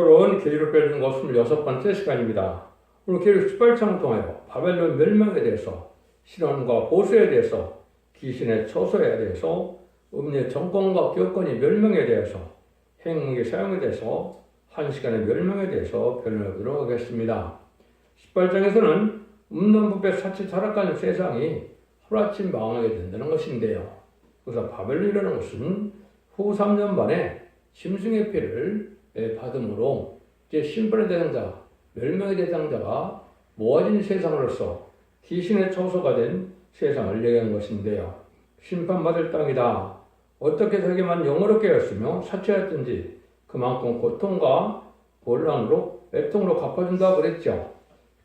오늘은 계율을 빼주는 것 26번째 시간입니다. 오늘 계율 18장을 통하여 바벨론 멸망에 대해서 신원과 보수에 대해서 귀신의 처소에 대해서 음녀의 정권과 교권이 멸망에 대해서 행운의 사용에 대해서 한 시간의 멸망에 대해서 변론해보도록 하겠습니다. 18장에서는 음란부패 사치 타락하는 세상이 하루아침 망하게 된다는 것인데요. 그래서 바벨론이라는 것은 후 3년 반에 짐승의 피를 받음으로 이제 심판의 대상자, 멸망의 대상자가 모아진 세상으로서 귀신의 처소가 된 세상을 얘기한 것인데요. 심판받을 땅이다. 어떻게 자기만 영어롭게 했으며 사치하였든지 그만큼 고통과 곤란으로 애통으로 갚아준다 그랬죠.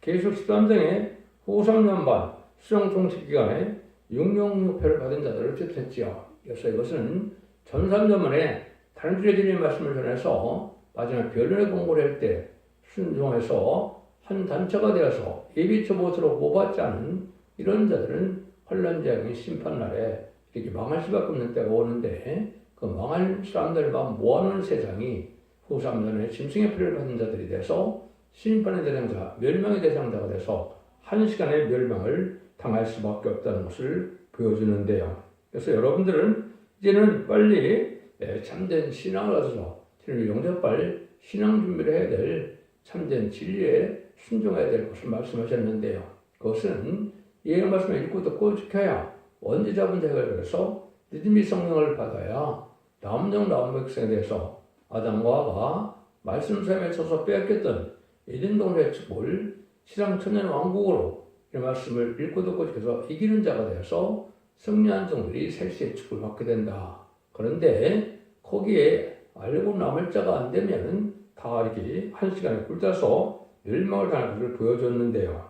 계속 13장에 후 3년 반 수령 통치 기간에 666회를 받은 자들을 뜻했지요. 그래서 이것은 전 3년 만에 다른 주제들의 말씀을 전해서 마지막 변론의 공고를 할 때 순종해서 한 단체가 되어서 예비처 못으로 뽑았지 않은 이런 자들은 환란자의 심판날에 이렇게 망할 수밖에 없는 때가 오는데 그 망할 사람들만 모아놓은 세상이 후 3년에 짐승의 피를 받은 자들이 돼서 심판의 대상자, 멸망의 대상자가 돼서 한 시간의 멸망을 당할 수밖에 없다는 것을 보여주는데요. 그래서 여러분들은 이제는 빨리 예, 참된 신앙을 얻어서 영접할 신앙 준비를 해야 될 참된 진리에 순종해야 될 것을 말씀하셨는데요. 그것은 이 말씀을 읽고 듣고 지켜야 원죄 잡은 자가 되어서 믿음의 성령을 받아야 남정 나온 백성에 대해서 아담과 하가 말씀 삶에 쳐서 빼앗겼던 에덴 동네의 축복을 신앙 천년 왕국으로 이 말씀을 읽고 듣고 지켜서 이기는 자가 되어서 승리한 종들이 셀시의 축복을 받게 된다. 그런데 거기에 알고 남을 자가 안 되면은 다 이렇게 한 시간에 굴다서 멸망을 당할 것을 보여줬는데요.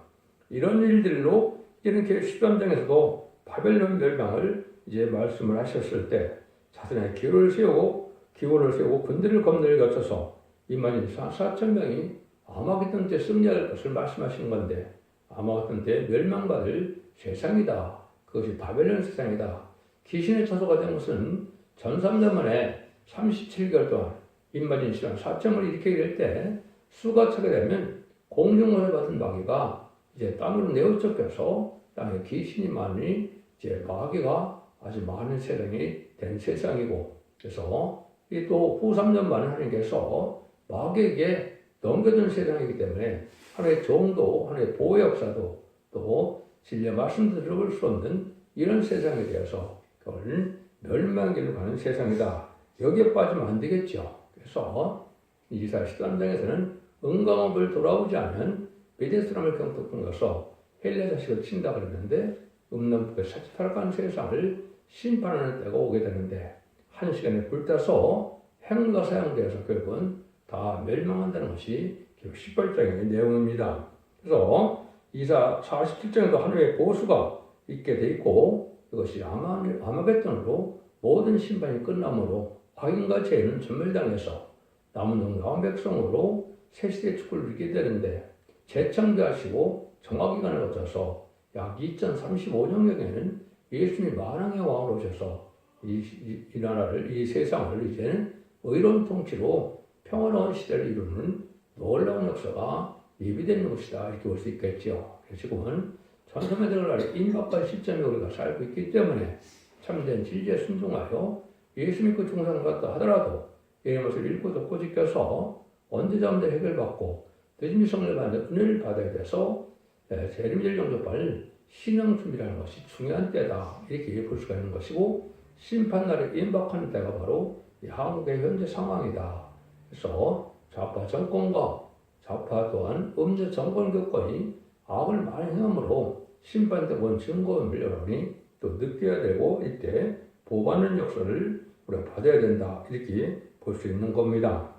이런 일들로 계획 13장에서도 바벨론 멸망을 이제 말씀을 하셨을 때 자신의 기호를 세우고 기호를 세우고 군대를 건너를 거쳐서 이만인 4천 명이 아마겟돈 때 승리할 것을 말씀하시는 건데 아마겟돈 때 멸망받을 세상이다. 그것이 바벨론 세상이다. 귀신의 처소가 된 것은 전 3년 만에 37개월 동안 임마진 시간 4점을 이렇게 이럴 때 수가 차게 되면 공중을 받은 마귀가 이제 땅으로 내어쫓겨서 땅에 귀신이 많으니 이제 마귀가 아주 많은 세상이 된 세상이고 그래서 이또후 3년 만에 하나님께서 마귀에게 넘겨준 세상이기 때문에 하나의 정도, 하나의 보호 역사도 또 진리의 말씀 들어볼 수 없는 이런 세상에 대해서 그걸 멸망기로 가는 세상이다. 여기에 빠지면 안 되겠죠. 그래서 이사 13장에서는 은광업을 돌아오지 않은 베데스람을 경독한 것서 헬레 자식을 친다 그랬는데 음란북에 사치팔간 세상을 심판하는 때가 오게 되는데 한 시간에 불타서 행로가 사용되어서 결국은 다 멸망한다는 것이 18장의 내용입니다. 그래서 이사 47장에도 하늘의 보수가 있게 돼 있고 이것이 아마, 아마겟돈으로 모든 심판이 끝나므로 확인과 죄는 전멸당해서 남은 농가한 백성으로 새시대 축구를 누리게 되는데 재창조하시고 정화기간을 거쳐서 약 2035년경에는 예수님이 만왕의 왕으로 오셔서 이, 이, 이 나라를 이 세상을 이제는 의로운 통치로 평화로운 시대를 이루는 놀라운 역사가 예비된 것이다 이렇게 볼 수 있겠죠. 지금은 전섬에 들어갈 임박과 시점에 우리가 살고 있기 때문에 참된 진리에 순종하여 예수 믿고 중상을 갔다 하더라도 것을 읽고 듣고 지켜서 언제자언제 해결받고 늦은 성을 받는 은혜를 받아야 돼서 재림절 영접할 신앙 준비라는 것이 중요한 때다 이렇게 볼 수가 있는 것이고 심판날에 임박하는 때가 바로 한국의 현재 상황이다. 그래서 좌파 정권과 좌파 또한 음주 정권 교권이 악을 많이 행함으로 심판되고 증거를 여러분이 또 느껴야 되고 이때 보호받는 역사를 우리가 받아야 된다 이렇게 볼 수 있는 겁니다.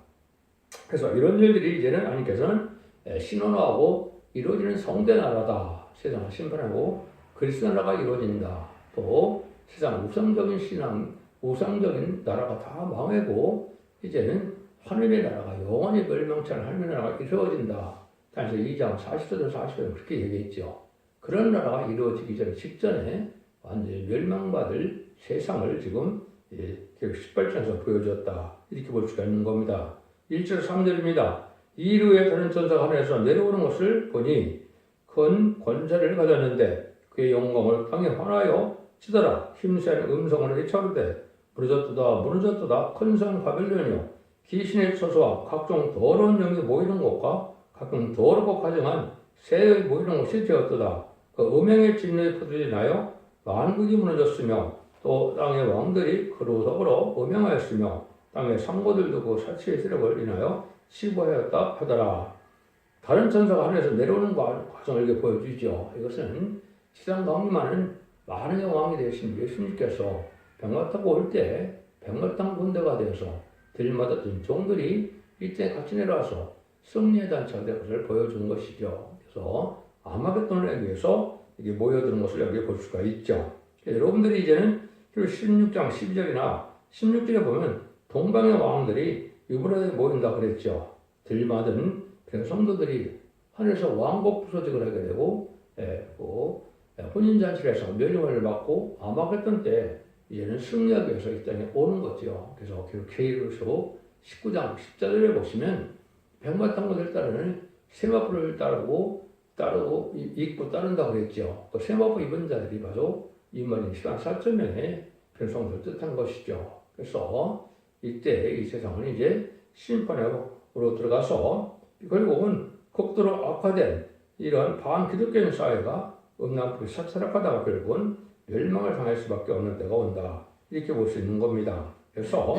그래서 이런 일들이 이제는 하나님께서는 신원화하고 이루어지는 성대 나라다. 세상을 심판하고 그리스도 나라가 이루어진다. 또 세상 우상적인 신앙, 우상적인 나라가 다 망하고 이제는 하늘의 나라가 영원히 않은 하늘의 나라가 이루어진다. 그래서 2장 40절 40절 그렇게 얘기했죠. 그런 나라가 이루어지기 전에 직전에 완전히 멸망받을 세상을 지금 18장에서 보여줬다. 이렇게 볼 수가 있는 겁니다. 1절 3절입니다. 이루에 다른 천사가 하늘에서 내려오는 것을 보니 큰 권세를 가졌는데 그의 영광을 땅에 환하여 치더라 힘센 음성을 외쳐르되 무너졌도다 무너졌도다 큰성 바벨론이요 귀신의 처소와 각종 더러운 영이 모이는 곳과 각종 더럽고 가정한 새의 모이는 곳이 되었도다 그 음행의 진노에 퍼져나여 만국이 무너졌으며 또 땅의 왕들이 그로 더불어 음행하였으며 땅의 상고들도 그 사치의 세력을 인하여 시보하였다 하더라. 다른 천사가 하늘에서 내려오는 과- 과정을 이렇게 보여주죠. 이것은 세상 가운데만은 많은 왕이 되신 예수님께서 병마 타고 올 때 병마 땅 군대가 되어서 들맞았던 종들이 이때 같이 내려와서 승리의 단체가 된 것을 보여주는 것이죠. 그래서 아마겟돈을 위해서 이게 모여드는 것을 여기 볼 수가 있죠. 여러분들이 이제는 16장 12절이나 16절에 보면 동방의 왕들이 이번에 모인다 그랬죠. 들맞은 성도들이 하늘에서 왕복 부서직을 하게 되고 예, 그 혼인잔치를 해서 멸류관을 받고 아마겟돈 때 이제는 승리하기 위해서 이 땅에 오는 거죠. 그래서 케이루쇼 19장 10절에 보시면 백마탄고들 따르는 세마포를 따르고 따르고 이- 입고 따른다고 그랬죠. 그 세마포 입은 자들이 바로 이만희 시간 4천 명의 편성을 뜻한 것이죠. 그래서 이때 이 세상은 이제 심판으로 들어가서 결국은 극도로 악화된 이런 반기독교인 사회가 음란풀이 삭사락하다가 결국은 멸망을 당할 수밖에 없는 때가 온다. 이렇게 볼 수 있는 겁니다. 그래서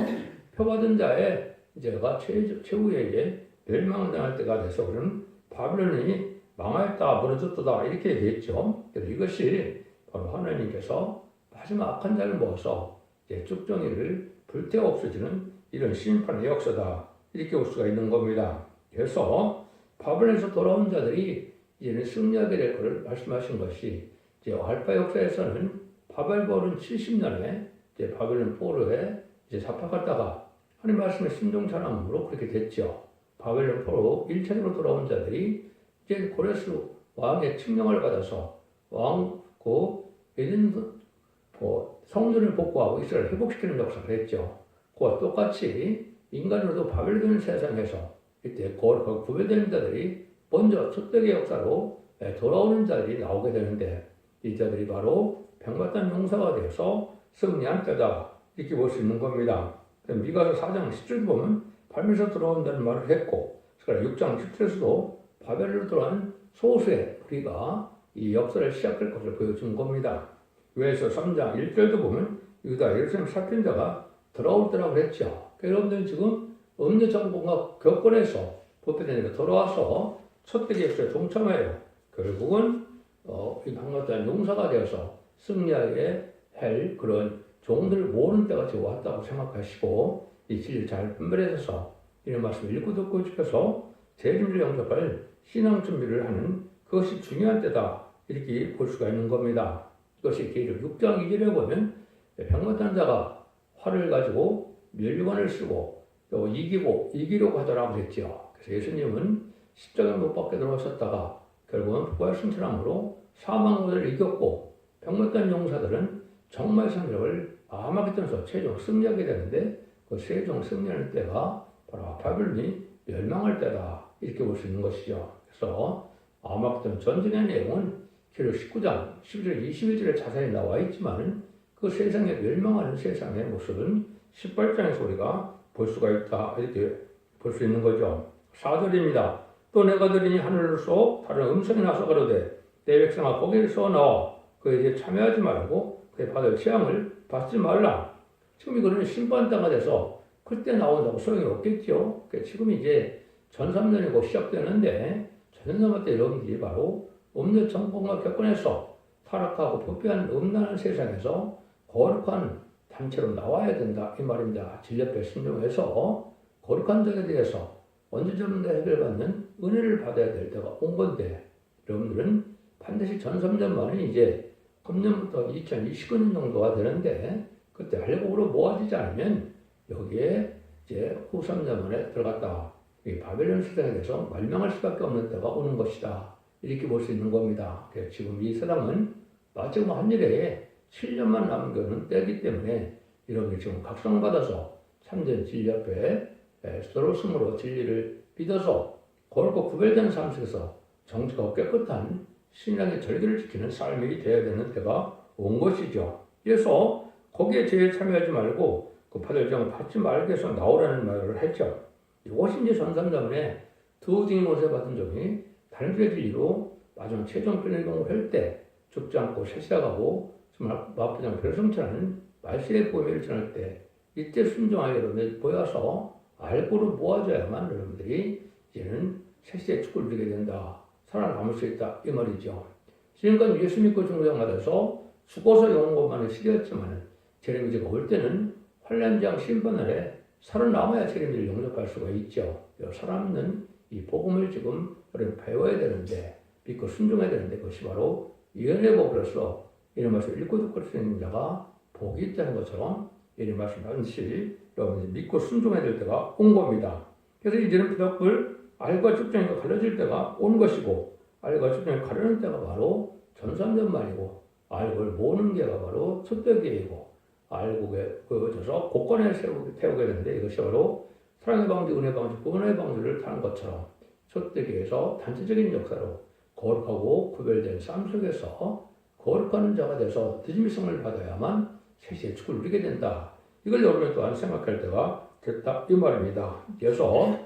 표받은 자의 이제가 최, 최후의 이제 멸망을 당할 때가 돼서 그런 바빌론이 망하였다, 무너졌다 이렇게 얘기했죠. 그래서 이것이 하나님께서 마지막 악한 자를 모아서 이제 쭉정이를 불태워 없애지는 이런 심판의 역사다. 이렇게 볼 수가 있는 겁니다. 그래서 바벨론에서 돌아온 자들이 이제는 승리하게 될 것을 말씀하신 것이 이제 알파 역사에서는 바벨볼은 70년에 이제 바벨론 포로에 이제 잡혀갔다가 하나님 말씀의 순종찬함으로 그렇게 됐죠. 바벨론 포로 1차적으로 돌아온 자들이 이제 고레스 왕의 칙령을 받아서 왕고 에덴 뭐 성전을 복구하고 이스라엘 을 회복시키는 역사를 했죠. 그와 똑같이 인간으로도 바벨론 세상에서 이때 그 구별되는 자들이 먼저 첫대의 역사로 예, 돌아오는 자들이 나오게 되는데 이 자들이 바로 병마단 용사가 되어서 승리한 때다 이렇게 볼 수 있는 겁니다. 미가서 4장 10절 보면 발면서 들어온다는 말을 했고 그러니까 6장 10절에서도 바벨로 들어간 소수의 우리가 이 역사를 시작할 것을 보여준 겁니다. 외에서 3장 1절도 보면 유다 예루살렘 사편자가 돌아올 때라고 그랬죠. 여러분들 지금 음녀 정권과 교권에서 보편되니까 돌아와서 첫대 역사에 동참해요. 결국은 어, 이 방금 용사가 되어서 승리하게 할 그런 종들을 모으는 때가 지금 왔다고 생각하시고 이 진리를 잘 분별해서 이런 말씀을 읽고 듣고 싶어서 재림을 영접할 신앙 준비를 하는 그것이 중요한 때다 이렇게 볼 수가 있는 겁니다. 이것이 계시록 6장 2절에 보면 병마탄 자가 활을 가지고 멸류관을 쓰고 또 이기고 이기려고 하더라고 그랬죠. 그래서 예수님은 십자가에 못 박혀 들어오셨다가 결국은 부활 승천함으로 사망을 이겼고 병마탄 용사들은 정말 성적을 아마겟돈에서 최종 승리하게 되는데 그 최종 승리하는 때가 바로 바벨론이 멸망할 때다 이렇게 볼 수 있는 것이죠. 그래서 아마겟돈 전쟁의 내용은 기록 19장 11절 21절에 자세히 나와 있지만 그 세상에 멸망하는 세상의 모습은 18장에서 우리가 볼 수가 있다 이렇게 볼 수 있는 거죠. 4절입니다. 또 내가 들으니 하늘로서 다른 음성이 나서 가로되 내 백성아 거기를 써 넣어 그에게 참여하지 말고 그의 받을 재앙을 받지 말라. 지금 이거는 심판당가 돼서 그때 나온다고 소용이 없겠죠. 그러니까 지금 이제 전삼년이고 시작되는데 때 여러분들이 바로 음료 정권과 격권에서 타락하고 부패한 음란한 세상에서 거룩한 단체로 나와야 된다 이 말입니다. 진료배 순종해서 거룩한 적에 대해서 언제쯤 해결받는 은혜를 받아야 될 때가 온 건데 여러분들은 반드시 전삼년만은 이제 금년부터 2029년 정도가 되는데 그때 할복으로 모아지지 않으면 여기에 이제 후 3년 만에 들어갔다. 이 바벨론 대해서 말명할 수밖에 없는 때가 오는 것이다. 이렇게 볼 수 있는 겁니다. 지금 이 사람은 마지막 한 일에 7년만 남겨놓은 때이기 때문에 여러분이 지금 각성받아서 참전 진리 앞에 에, 서로 스스로 진리를 믿어서 거룩고 구별된 삶 속에서 정직하고 깨끗한 신앙의 절기를 지키는 삶이 되어야 되는 때가 온 것이죠. 그래서 거기에 제일 참여하지 말고 그 파들정을 받지 말게 해서 나오라는 말을 했죠. 이것이 이제 전산자문에 두 등이 못에 받은 점이 다른 데 진리로 마지막 최종 끝낼 경우 할때 죽지 않고 새시작하고 정말 마부장 별성천하는 말씀의 보험을 전할 때 이때 순종하여 여러분들 보여서 알고를 모아줘야만 여러분들이 이제는 새시의 축구를 누리게 된다. 살아남을 수 있다. 이 말이죠. 지금까지 예수 믿고 중보장받아서 죽어서 영원 것만은 시대였지만 제레미지가 올 때는 환란장 심판날에 살아남아야 제레미지를 영접할 수가 있죠. 살아남는 이 복음을 지금 배워야 되는데 믿고 순종해야 되는데 그것이 바로 예언의 복으로서 이런 말씀을 읽고 듣고 수 있는 자가 복이 있다는 것처럼 이런 말씀 반드시 여러분이 믿고 순종해야 될 때가 온 겁니다. 그래서 이제는 부덕불 알과 측정이 갈라질 때가 온 것이고 알과 측정이 가려는 때가 바로 전산전말이고 알고를 모으는 게가 바로 첫대기이고 알고에 그어져서 곳간에 세우게 태우게 되는데 이것이 바로 사랑의 방주, 은혜 방주, 구원의 방주를 타는 것처럼 첫대기에서 단체적인 역사로 거룩하고 구별된 삶 속에서 거룩한 자가 돼서 드짐성을 받아야만 세시의 축을 누리게 된다. 이걸 여러분 또한 생각할 때가 됐다 이 말입니다. 그래서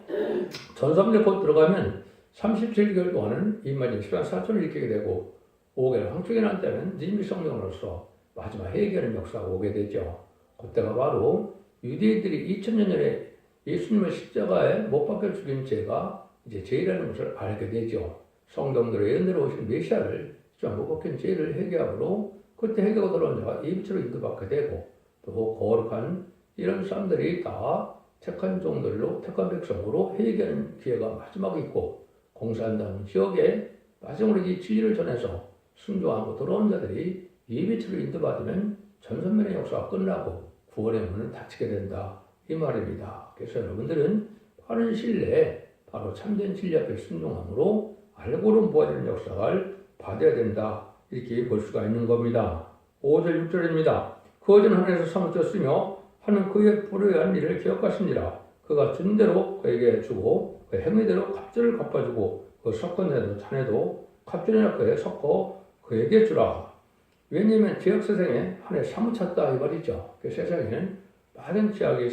전삼절 곧 들어가면 37개월 동안은 이마진 시간 사천을 일으키게 되고 5개월 황축이 난 때는 니미 성령으로서 마지막 해결의 역사가 오게 되죠. 그때가 바로 유대인들이 2000년 전에 예수님을 십자가에 못 박혀 죽인 죄가 이제 죄라는 것을 알게 되죠. 성경대로 예언대로 오신 메시아를 못 박힌 죄를 해결함으로 그때 해결하고 돌아온 자가 이비처로 인도받게 되고 또 거룩한 이런 사람들이 다 택한 종들로 택한 백성으로 회개하는 기회가 마지막에 있고 공산당 지역에 마지막으로 이 진리를 전해서 순종하고 돌아온 자들이 예배처를 인도받으면 전선면의 역사가 끝나고 구원의 문은 닫히게 된다. 이 말입니다. 그래서 여러분들은 빠른 시일 내에 바로 참된 진리 앞에 순종함으로 알고는 모아지는 역사를 받아야 된다. 이렇게 볼 수가 있는 겁니다. 5절 6절입니다. 그 어전 하늘에서 사무쳤으며 하는 그의 불의한 일을 기억하시니라. 그가 준 대로 그에게 주고 그 행위대로 갑절을 갚아주고 그 섞어내도 자네도 갑절이나 그에 섞어 그에게 주라. 왜냐하면 지역 세상에 하늘 사무쳤다 이 말이죠. 그 세상에는 많은 제약이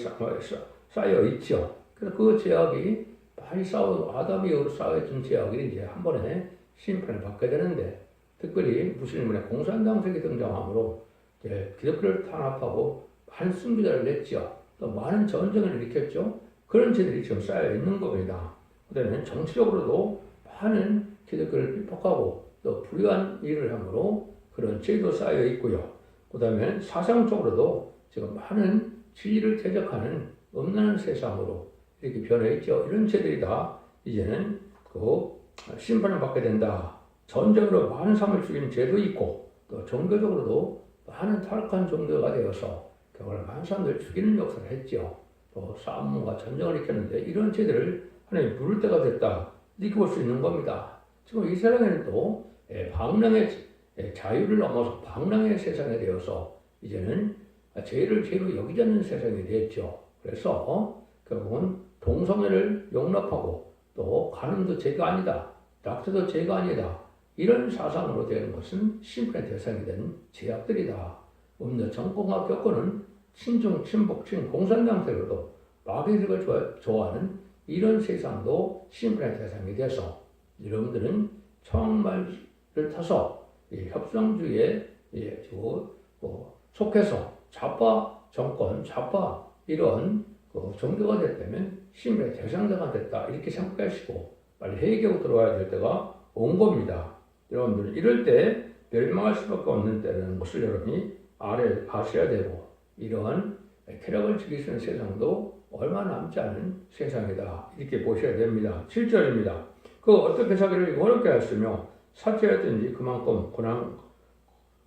쌓여 있죠. 그래서 그 제약이 많이 쌓여 아담이 이후로 쌓여진 제약이 이제 한 번에 심판을 받게 되는데 특별히 무슬림의 공산당색이 등장함으로 기독교를 탄압하고 많은 승리자를 냈죠. 또 많은 전쟁을 일으켰죠. 그런 죄들이 지금 쌓여 있는 겁니다. 그다음에 정치적으로도 많은 기독교를 비폭하고 또 불의한 일을 함으로 그런 죄도 쌓여 있고요. 그 다음에 사상적으로도 지금 많은 진리를 대적하는 엄난한 세상으로 이렇게 변해 있죠. 이런 죄들이 다 이제는 그 심판을 받게 된다. 전쟁으로 많은 사람을 죽인 죄도 있고 또 종교적으로도 많은 타락한 종교가 되어서 결국 많은 사람들을 죽이는 역사를 했죠. 또 싸움과 전쟁을 일으켰는데 이런 죄들을 하나님 부를 때가 됐다. 이렇게 볼 수 있는 겁니다. 지금 이 세상에는 또 예, 방랑의 예, 자유를 넘어서 방랑의 세상에 되어서 이제는 죄를 죄로 여기지 않는 세상이 됐죠. 그래서 결국은 동성애를 용납하고 또 가늠도 죄가 아니다. 낙태도 죄가 아니다. 이런 사상으로 되는 것은 심판의 대상이 된 제약들이다. 음료 정권과 겪고는 친중, 친북, 친 공산당세로도 마귀를 좋아하는 이런 세상도 심판의 대상이 돼서 여러분들은 정말을 타서 협상주의에 예, 뭐 속해서 좌파 정권, 좌파 이런 그 종교가 됐다면 심판의 대상자가 됐다 이렇게 생각하시고 빨리 회개하고 들어와야 될 때가 온 겁니다. 여러분들 이럴 때 멸망할 수밖에 없는 때라는 것을 여러분이 아래 아셔야 되고 이러한 쾌락을 즐기시는 세상도 얼마 남지 않은 세상이다 이렇게 보셔야 됩니다. 7절입니다. 그 어떻게 자기를 어렵게 하시며 사죄하든지 그만큼 고난,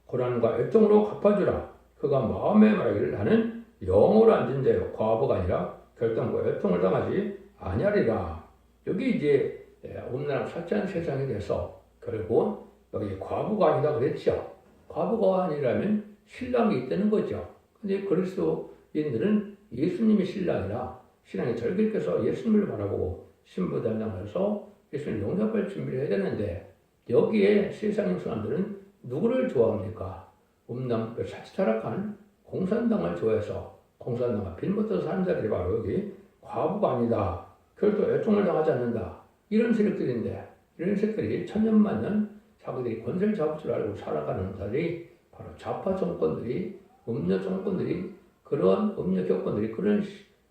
고난과 애통으로 갚아주라. 그가 마음의 말하기를 나는 영으로 앉은 자요 과부가 아니라 결단과 애통을 당하지 아니하리라. 여기 이제 온난한 사죄한 세상에 대해서 결국은 여기 과부가 아니다 그랬죠. 과부가 아니라면 신랑이 있다는 거죠. 근데 그리스도인들은 예수님이 신랑이라 신앙이 절길께서 예수님을 바라보고 신부단장해서 예수님을 용납할 준비를 해야 되는데 여기에 세상의 사람들은 누구를 좋아합니까? 음남 사치타락한 공산당을 좋아해서 공산당과 빌붙어 사는 자들이 바로 여기 과부가 아니다. 결도 애통을 당하지 않는다. 이런 세력들인데 이런 세력들이 천년만년 자기들이 권세를 잡을 줄 알고 살아가는 자들이 바로 좌파 정권들이 음녀 정권들이 그러한 음녀 교권들이 그런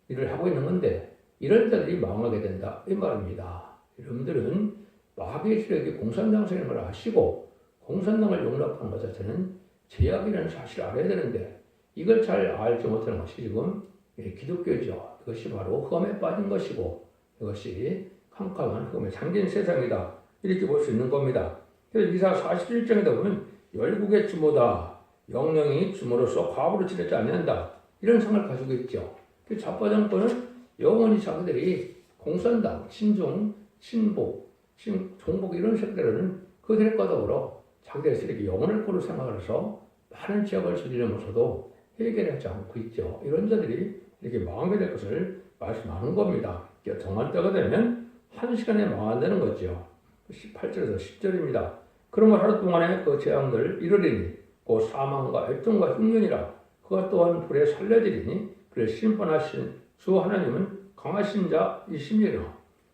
일을 하고 있는 건데 이런 자들이 망하게 된다 이 말입니다. 여러분들은 마귀의 세력이 공산당 세력을 아시고 공산당을 용납하는 것 자체는 제약이라는 사실을 알아야 되는데 이걸 잘 알지 못하는 것이 지금 기독교죠. 이것이 바로 흑암에 빠진 것이고 이것이 캄캄한 흑암에 잠긴 세상이다. 이렇게 볼 수 있는 겁니다. 그래서 이사 41장에다 보면 열국의 주모다. 영령이 주모로서 과부를 치르지 않는다. 이런 상을 가지고 있죠. 그 좌파 정권은 영원히 자기들이 공산당, 친중, 친복, 친, 종복 이런 색들은 그들과 더불어 자기들의 세력이 영원할 거로 생각을 해서 많은 지역을 저지르면서도 해결하지 않고 있죠. 이런 자들이 이렇게 망하게 될 것을 말씀하는 겁니다. 정할 때가 되면 한 시간에 망한다는 거죠. 18절에서 10절입니다. 그러면 하루 동안에 그 재앙들 이르리니 그 사망과 애통과 흉년이라 그가 또한 불에 살려지리니 그를 심판하신 주 하나님은 강하신 자이심이라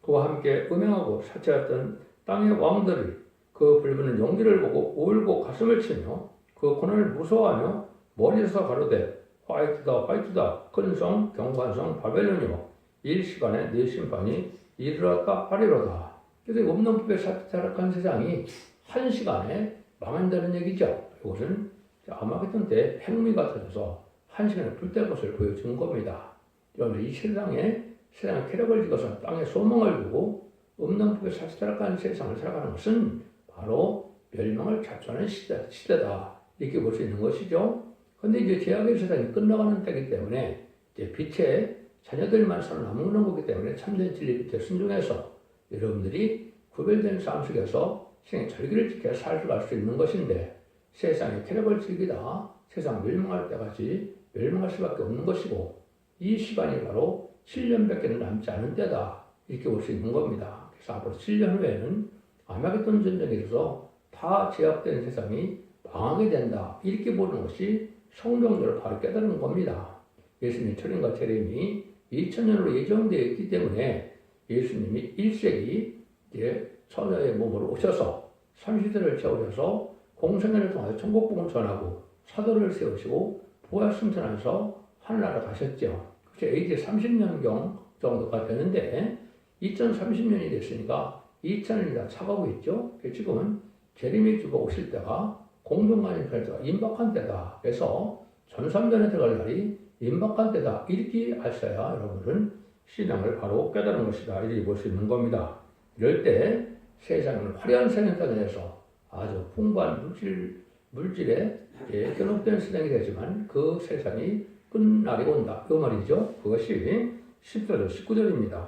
그와 함께 음행하고 사체했던 땅의 왕들이 그 불부는 용기를 보고 울고 가슴을 치며 그 고난을 무서워하며 머리에서 가로되 화이트다 화이트다. 큰성 경관성 바벨론이요 일시간에 내 심판이 이르렀다 하리로다. 그래서 없는 법에 사타락한 세상이 한 시간에 망한다는 얘기죠. 이것은 아마겟돈 때 핵미가 터져서 한 시간에 불될 것을 보여준 겁니다. 여러분 이 세상에 세상의 쾌락을 지어서 땅에 소망을 두고 없는 법에 사타락한 세상을 살아가는 것은 바로 멸망을 자초하는 시대, 시대다. 이렇게 볼 수 있는 것이죠. 근데 이제 제약의 세상이 끝나가는 때이기 때문에 이제 빛의 자녀들만 살아남는 거기 때문에 참된 진리 빛에 순종해서 여러분들이 구별된 삶 속에서 신의 절기를 지켜 살아갈 수 있는 것인데 세상의 쾌락을 즐기다. 세상 멸망할 때까지 멸망할 수밖에 없는 것이고 이 시간이 바로 7년밖에 남지 않은 때다 이렇게 볼 수 있는 겁니다. 그래서 앞으로 7년 후에는 아마겟돈 전쟁에 있어서 다 제약된 세상이 망하게 된다 이렇게 보는 것이 성경대로 바로 깨달은 겁니다. 예수님 철인과 재림이 2000년으로 예정되어 있기 때문에 예수님이 1세기 이제 처녀의 몸으로 오셔서 30대를 채우셔서 공생애를 통하여 천국복음 전하고 사도를 세우시고 부활 승천하면서 하늘나라 가셨죠. AD 30년경 정도가 되는데 2030년이 됐으니까 2000년이 다 차가고 있죠. 지금은 제리미 주가 오실 때가 공동관인 별도가 임박한 때다. 그래서 전삼전에 들어갈 날이 임박한 때다. 이렇게 아셔야 여러분들은 신앙을 바로 깨달은 것이다. 이렇게 볼 수 있는 겁니다. 이럴 때 세상은 화려한 생명단에서 아주 풍부한 물질, 물질에 예, 견업된 세상이 되지만 그 세상이 끝날이 온다. 그 말이죠. 그것이 10절, 19절입니다.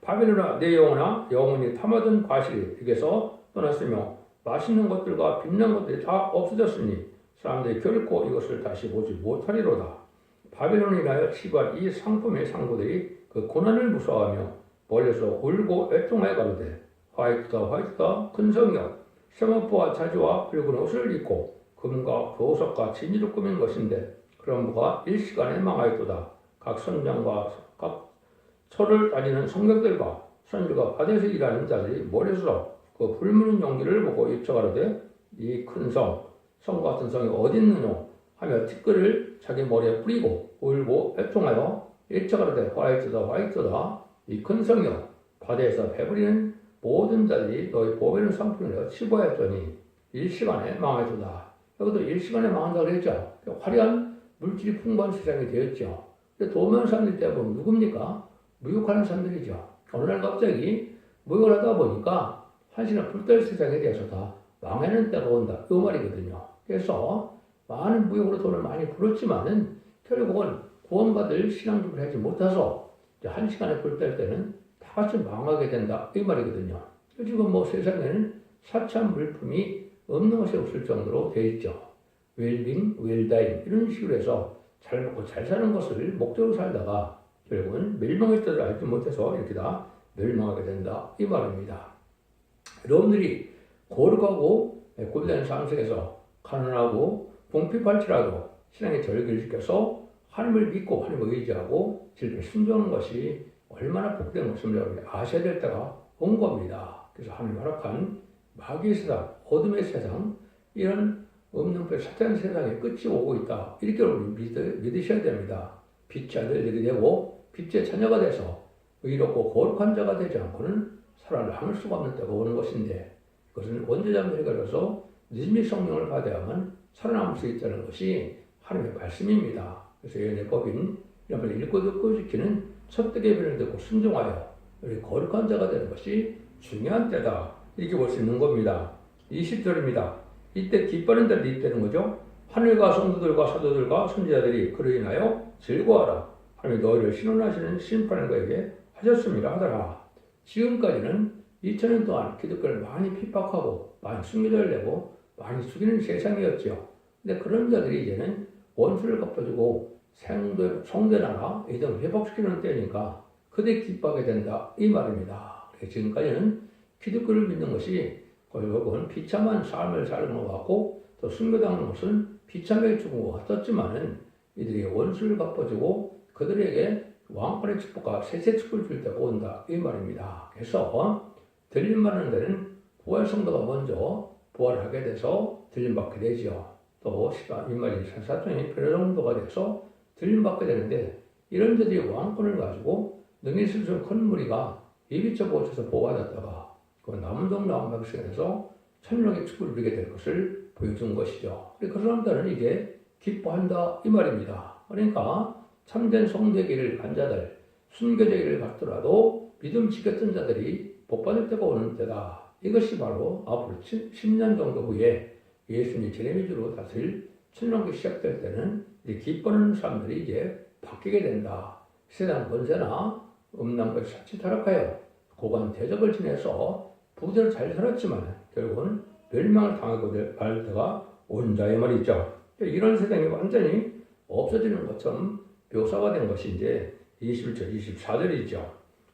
바벨로나 내 영혼아 영혼이 탐하던 과실이 에게서 떠났으며 맛있는 것들과 빛난 것들이 다 없어졌으니 사람들이 결코 이것을 다시 보지 못하리로다. 바벨론이라여 치부한 이 상품의 상부들이 그 고난을 무서워하며 멀리서 울고 애통하여 가로되 화이트다 화이트다 큰 성경 세마포와 자주와 붉은 옷을 입고 금과 보석과 진주로 꾸민 것인데 그런 부가 일시간에 망하였도다. 각 선장과 각 철을 다니는 성격들과 선주가 바다에서 일하는 자들이 머리에서 그 불무는 용기를 보고 입적하려되 이 큰 성, 성 같은 성이 어디 있느냐 하며 티끌을 자기 머리에 뿌리고 울고 애통하여 일적하려되 화이트다 화이트다 이 큰 성이여 바다에서 배부리는 모든 자들이 너희 보배는 상품이라 치부하였더니 일시간에 망하였다. 여기도 일시간에 망한다 그랬죠. 화려한 물질이 풍부한 세상이 되었죠. 근데 도면 사람들 때 보면 누굽니까? 무욕하는 사람들이죠. 어느 날 갑자기 무욕을 하다 보니까 한시나 불떨 세상에 대해서 다 망하는 때가 온다. 이 말이거든요. 그래서 많은 무역으로 돈을 많이 벌었지만은 결국은 구원받을 신앙적으로 하지 못해서 한 시간에 불떨 때는 다 같이 망하게 된다. 이 말이거든요. 지금 뭐 세상에는 사참 물품이 없는 것이 없을 정도로 되어 있죠. 웰빙, 웰다잉 이런 식으로 해서 잘 먹고 잘 사는 것을 목적으로 살다가 결국은 뜻을 알지 못해서 이렇게 다 멸망하게 된다 이 말입니다. 여러분들이 거룩하고 곤란 삶 속에서 가난하고 봉피팔치라도 신앙의 절기를 지켜서 하나님을 믿고 하나님을 의지하고 질병 순종하는 것이 얼마나 복된 여러분이 아셔야 될 때가 온 겁니다. 그래서 하나님 허락한 마귀의 세상, 어둠의 세상, 이런 없는 별 사탄 세상에 끝이 오고 있다. 이렇게 믿으, 믿으 셔야 됩니다. 빛의 아들들이 되고 빛의 자녀가 돼서 의롭고 거룩한 자가 되지 않고는 살아남을 수가 없는 때가 오는 것인데 그것은 원죄자들이 걸려서 믿음의 성령을 받아야만 살아남을 수 있다는 것이 하나님의 말씀입니다. 그래서 예언의 법인 이런 걸 읽고 듣고 지키는 섭득의 변을 듣고 순종하여 우리 거룩한 자가 되는 것이 중요한 때다. 이렇게 볼 수 있는 겁니다. 20절입니다. 이때 기뻐하는 날이 있다는 거죠. 하늘과 성도들과 사도들과 선지자들이 그로 인하여 즐거워하라. 하나님이 너희를 신원하시는 심판을 그에게 하셨습니다 하더라. 지금까지는 2000년 동안 기독교를 많이 핍박하고 많이 숨기를 내고 많이 죽이는 세상이었죠. 근데 그런 자들이 이제는 원수를 갚아주고 생도, 성대 나라 이등 회복시키는 때니까 그대 기뻐하게 된다 이 말입니다. 지금까지는 기독교를 믿는 것이 결국은 비참한 삶을 같고 또 순교당하는 것은 비참하게 죽은 것 같았지만은 이들이 원수를 갚아주고 그들에게 왕권의 축복과 세세 축복을 줄 때가 온다 이 말입니다. 그래서 들림 받는 데는 부활 성도가 먼저 부활하게 돼서 들림 받게 되죠. 또 이말이 사사통이 필요 정도가 돼서 들림 받게 되는데 이런 데들이 왕권을 가지고 능히 슬슬 큰 무리가 예비처 고쳐서 보호받았다가 그 남은 동남 백성에서 천명의 축복을 누리게 될 것을 보여준 것이죠. 그 사람들은 이게 기뻐한다 이 말입니다. 그러니까 참된 성대기를 간 자들, 순교제기를 갖더라도 믿음 지켰던 자들이 복받을 때가 오는 때다. 이것이 바로 앞으로 10년 정도 후에 예수님이 제레미주로 다스릴 천년기 시작될 때는 이 기뻐하는 사람들이 이제 바뀌게 된다. 세상 권세나 음란 것이 자칫 타락하여 고관 대적을 지내서 부자를 잘 살았지만 결국은 멸망을 당하고 말 때가 온다 이 말이죠. 이런 세상이 완전히 없어지는 것처럼 묘사가 된 것이 이제 21절, 24절이죠.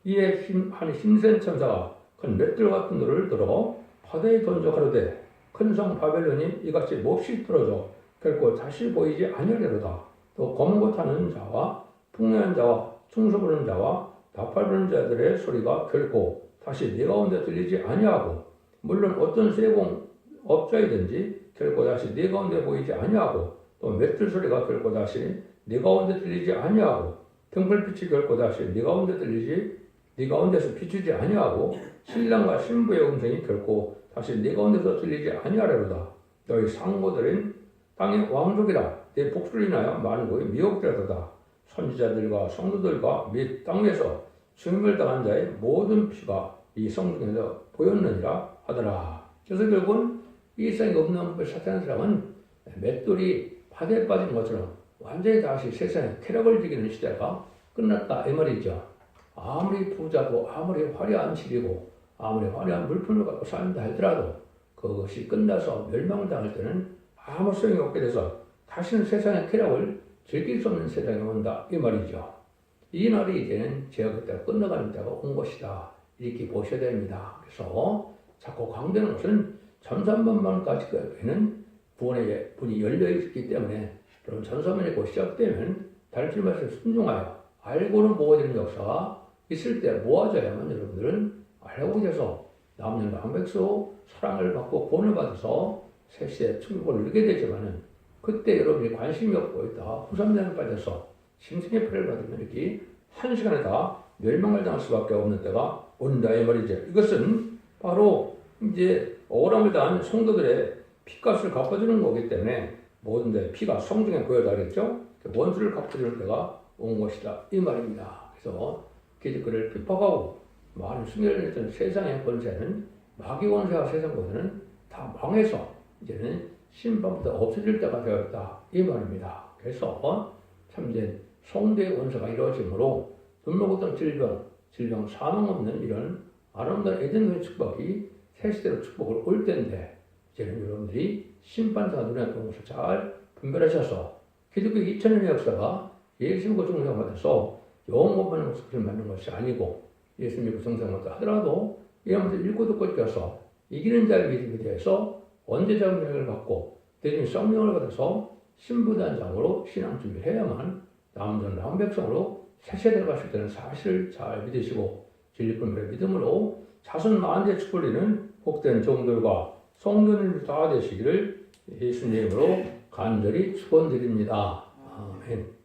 이에 힘, 한 힘센 천사가 큰 맷들 같은 돌을 들어 바다에 던져 가로되 큰 성 바벨론이 이같이 몹시 떨어져 결코 다시 보이지 아니하리로다. 또 검고 타는 자와 풍요한 자와 충소 부는 자와 나팔 부는 자들의 소리가 결코 다시 네 가운데 들리지 아니하고 물론 어떤 세공 업자이든지 결코 다시 네 가운데 보이지 아니하고 또 맷들 소리가 결코 다시 네 가운데 들리지 아니하고 등불빛이 결코 다시 네 가운데 들리지 네 가운데서 비추지 아니하고 신랑과 신부의 음성이 결코 다시 네 가운데서 들리지 아니하려다. 너희 상고들은 땅의 왕족이라 내 복수를 인하여 곳이 미혹되었다. 선지자들과 성도들과 및 땅에서 죽임을 당한 자의 모든 피가 이 성중에서 보였느니라 하더라 그래서 결국은 이 세상에 없는 사탄 사람은 맷돌이 바다에 빠진 것처럼 완전히 다시 세상에 쾌락을 즐기는 시대가 끝났다 이 말이죠. 아무리 부자고 아무리 화려한 집이고 아무리 화려한 물품을 갖고 산다 하더라도 그것이 끝나서 멸망을 당할 때는 아무 소용이 없게 돼서 다시는 세상의 쾌락을 즐길 수 없는 세상이 온다 이 말이죠. 이 날이 이제는 제가 그때가 끝나가는 때가 온 것이다 이렇게 보셔야 됩니다. 그래서 자꾸 강조하는 것은 전산만만까지는 구원의 분이 열려 있기 때문에 여러분 전사문이 곧 시작되면 달길 말씀에 순종하여 알고는 모아지는 역사가 있을 때 모아져야만 여러분들은 알고 계서 남는 방백수 사랑을 받고 구원을 받아서 새시대 천국을 누리게 되지만은 그때 여러분이 관심이 없고 있다 후삼대에 빠져서 심승의 피를 받으면 이렇게 한 시간에 다 멸망을 당할 수밖에 없는 때가 온다 이 말이죠. 이것은 바로 이제 억울함을 당한 성도들의 피값을 갚아주는 거기 때문에 모든 데 피가 성중에 보여다 그랬죠? 원수를 갚아주는 때가 온 것이다. 이 말입니다. 그래서 기득권을 핍박하고 많은 순결을 했던 세상의 권세는 마귀 권세와 세상 권세는 다 망해서 이제는 신방부터 없어질 때가 되었다. 이 말입니다. 그래서 참된 성대의 원세가 이루어지므로 눈물 없던 질병, 질병 사망 없는 이런 아름다운 에덴의 축복이 새 시대로 축복을 올 때인데 이제는 여러분들이 심판자가 눈에 보는 것을 잘 분별하셔서 기독교 2000년의 역사가 예수님과 중생받아서 영업하는 것을 만든 것이 아니고 예수 믿고 정상한다 하더라도 이러면서 읽고 듣고 껴서 이기는 자의 믿음에 대해서 언제적 명을 받고 대신 성령을 받아서 신부단장으로 신앙 준비를 해야만 남전 남백성으로 새세대가 갔을 때는 사실을 잘 믿으시고 진리품의 믿음으로 자손 만대 축복리는 복된 종들과 성도님들 다 되시기를 예수님으로 간절히 축원드립니다. 아멘.